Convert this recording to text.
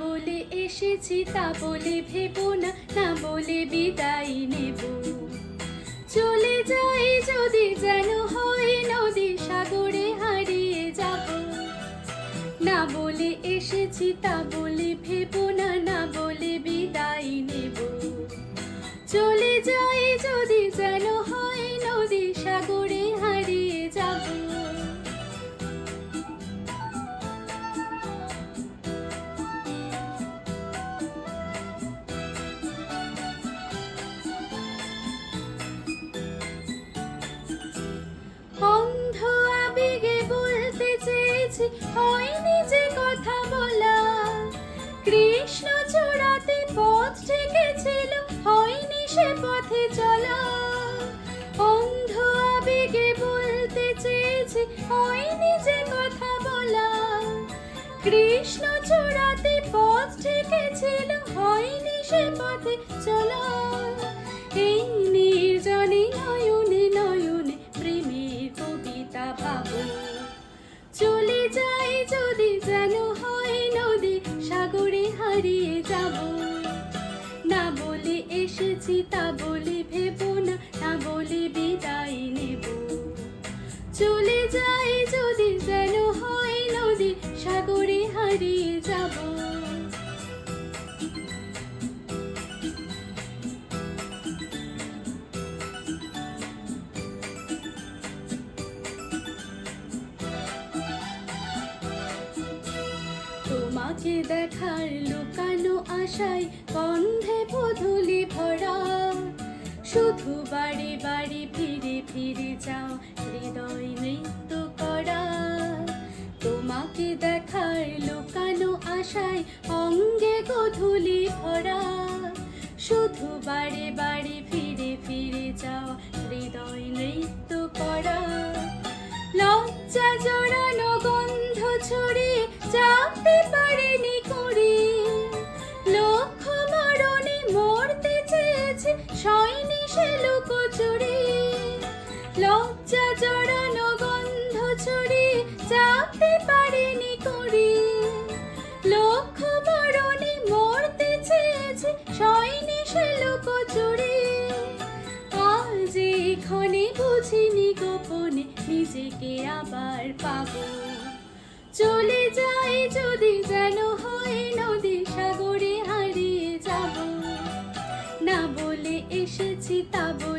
বলে এসেছি তা বলে ভেবো না না বলে বিদায় নেব। চলে যাই যদি যেন হয় নদী সাগরে হারিয়ে যাব। না বলে এসেছি তা বলে ভেবো না না বলে বিদায় নেব। চলে যাই যদি যেন হয় নদী সাগরে হারিয়ে চেয়েছি হয়নি যে কথা বলা। কৃষ্ণ চূড়াতে পথ ঠেকেছিল, হয়নি সে পথে চলা। অন্ধ আবেগে বলতে চেয়েছি হয়নি যে কথা বলা। কৃষ্ণ চূড়াতে পথ ঠেকেছিল, হয়নি সে পথে চলা। এসেছি তা বলে ভেবো না না বলে বিদায় নেব। চলে যাই যদি যেন হয় নদী, সাগরে হারিয়ে যাব। তোমাকে দেখার লুকানো আশায় পধুলি ভরা শুধু বাড়ি বাড়ি ফিরে ফিরে যাও, হৃদয় নৃত্য করা। তোমাকে দেখার লুকানো আশায় অঙ্গে গধুলি ভরা। শুধু বাড়ি বাড়ি ফিরে ফিরে যাও, হৃদয় নৃত্য করা। লজ্জা জড়ানো গন্ধ ছড়িয়ে চাপতে পারেনি সে লুকোচুরি লজ্জা জড়ানো গন্ধ ছড়িয়ে চাপতে পারেনি করি। লক্ষ মরণে মরতে চেয়েছে সয়নি সে লুকোচুরি আজ এখানে বুঝিনি গোপনে নিজেকে আবার পাবো। চলে যাই যদি যেন হয় নদী হারিয়ে